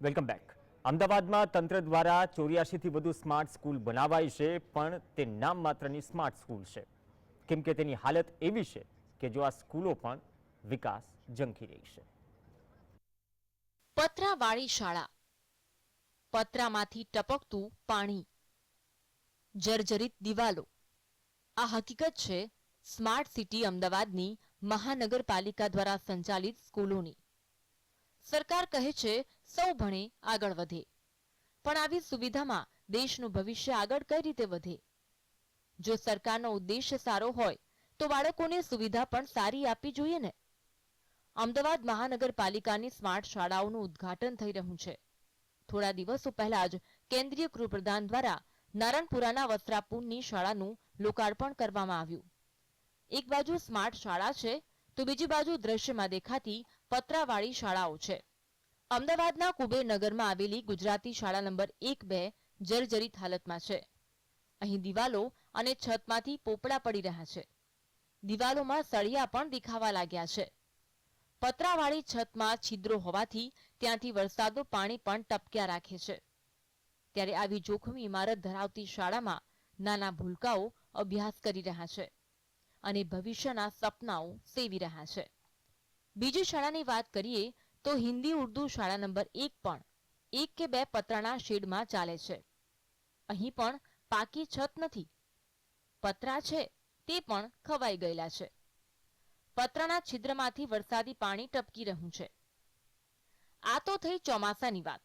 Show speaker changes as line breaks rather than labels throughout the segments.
Welcome back. અમદાવાદમાં તંત્ર દ્વારા ચોર્યાસીથી વધુ સ્માર્ટ સ્કૂલ બનાવાઈ છે, પણ તે નામ માત્રની સ્માર્ટ સ્કૂલ છે. કેમ કે તેની હાલત એવી છે કે જો આ સ્કૂલો પણ વિકાસ ઝંખી રહી છે.
પતરાવાળી શાળા. પતરામાંથી ટપકતું પાણી. જર્જરિત દિવાલો. આ હકીકત છે સ્માર્ટ સિટી અમદાવાદની મહાનગરપાલિકા દ્વારા સંચાલિત સ્કૂલોની. સરકાર કહે છે સૌ ભણે આગળ વધે. પણ આવી સુવિધામાં દેશનું ભવિષ્ય આગળ કઈ રીતે વધે? જો સરકારનો ઉદ્દેશ્ય સારો હોય, તો બાળકોને સુવિધા પણ સારી આપવી જોઈએ ને? અમદાવાદ મહાનગરપાલિકાની સ્માર્ટ શાળાઓનું ઉદ્ઘાટન થઈ રહ્યું છે. થોડા દિવસો પહેલા જ કેન્દ્રીય ગૃહપ્રધાન દ્વારા નારણપુરાના વસ્ત્રાપુરની શાળાનું લોકાર્પણ કરવામાં આવ્યું. એક બાજુ સ્માર્ટ શાળા છે, તો બીજી બાજુ દ્રશ્યમાં દેખાતી પતરાવાળી શાળાઓ છે. અમદાવાદના કુબેરનગરમાં આવેલી ગુજરાતી શાળા નંબર એક બે જર્જરિત હાલતમાં છે. અહીં દિવાલો અને છતમાંથી પોપડા પડી રહ્યા છે. દિવાલોમાં સળિયા પણ દેખાવા લાગ્યા છે. પતરાવાળી છતમાં છિદ્રો હોવાથી ત્યાંથી વરસાદનું પાણી પણ ટપક્યા રાખે છે. ત્યારે આવી જોખમી ઇમારત ધરાવતી શાળામાં નાના ભૂલકાઓ અભ્યાસ કરી રહ્યા છે અને ભવિષ્યના સપનાઓ સેવી રહ્યા છે. બીજી શાળાની વાત કરીએ તો હિન્દી ઉર્દુ શાળા નંબર એક પણ એક કે બે પતરાના શેડમાં ચાલે છે. અહીં પણ પાકી છત નથી. પતરા છે તે પણ ખવાઈ ગયેલા છે. પતરાના છિદ્રમાંથી વરસાદી પાણી ટપકી રહ્યું છે. આ તો થઈ ચોમાસાની વાત.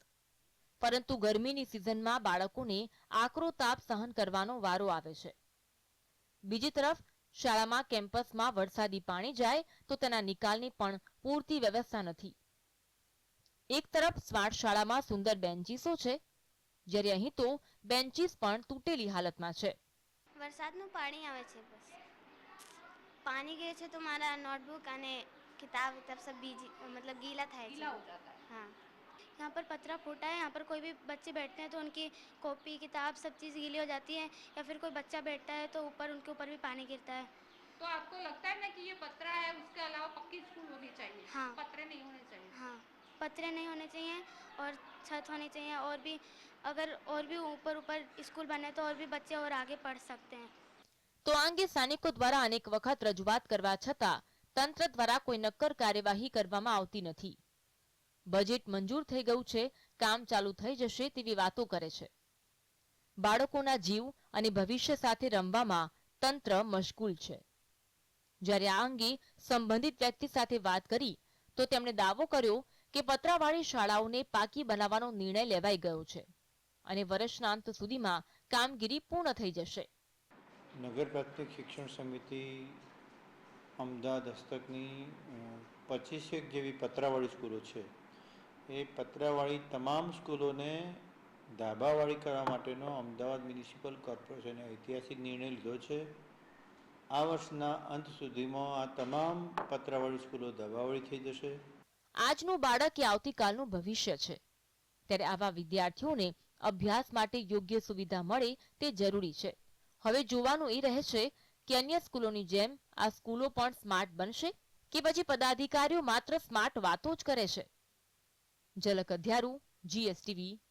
પરંતુ ગરમીની સિઝનમાં બાળકોને આકરો તાપ સહન કરવાનો વારો આવે છે. બીજી તરફ, શાળામાં કેમ્પસમાં વરસાદી પાણી જાય તો તેના નિકાલની પણ પૂરતી વ્યવસ્થા નથી. એક તરફ સ્માર્ટ શાળામાં સુંદર બેન્ચીસો છે. જ્યારે અહીં તો બેન્ચીસ પણ તૂટેલી હાલતમાં છે.
વરસાદનું પાણી આવે છે બસ. પાણી ગયે છે તો મારા નોટબુક અને है हाँ यहाँ कोई भी बच्चे बैठते हैं तो उनकी कॉपी किताब सब चीज़ गीली हो जाती है या फिर कोई बच्चा बैठता है तो ऊपर उनके ऊपर भी पानी गिरता है
तो आपको ये पतरा है उसके अलावा नहीं होने
पतरे नहीं होने चाहिए और छत होनी चाहिए और भी अगर और भी ऊपर ऊपर स्कूल बने तो और भी बच्चे और आगे पढ़ सकते हैं
તો આ અંગે સ્થાનિકો દ્વારા અનેક વખત રજૂઆત કરવા છતાં તંત્ર દ્વારા કોઈ નક્કર કાર્યવાહી કરવામાં આવતી નથી બજેટ મંજૂર થઈ ગયું છે કામ ચાલુ થઈ જશે તેવી વાતો કરે છે બાળકોના જીવ અને ભવિષ્ય સાથે રમવામાં તંત્ર મશગુલ છે જ્યારે આ અંગે સંબંધિત વ્યક્તિ સાથે વાત કરી તો તેમણે દાવો કર્યો કે પતરાવાળી શાળાઓને પાકી બનાવવાનો નિર્ણય લેવાઈ ગયો છે અને વર્ષના અંત સુધીમાં કામગીરી પૂર્ણ થઈ જશે.
નગર પ્રાથમિક શિક્ષણ સમિતિ અમદાવાદ હસ્તકની પચીસેક જેવી પતરાવાળી સ્કૂલો છે. એ પતરાવાળી તમામ સ્કૂલોને ધાબાવાળી કરવા માટેનો અમદાવાદ મ્યુનિસિપલ કોર્પોરેશને ઐતિહાસિક નિર્ણય લીધો છે. આ વર્ષના અંત સુધીમાં આ તમામ પતરાવાળી સ્કૂલો ધાબાવાળી થઈ જશે.
આજનું બાળક એ આવતીકાલનું ભવિષ્ય છે. ત્યારે આવા વિદ્યાર્થીઓને અભ્યાસ માટે યોગ્ય સુવિધા મળે તે જરૂરી છે. હવે જોવાનું એ રહે છે કે અન્ય સ્કૂલોની જેમ આ સ્કૂલો પણ સ્માર્ટ બનશે કે પછી પદાધિકારીઓ માત્ર સ્માર્ટ વાતો જ કરે છે? ઝલક અધ્યારું જીએસટીવી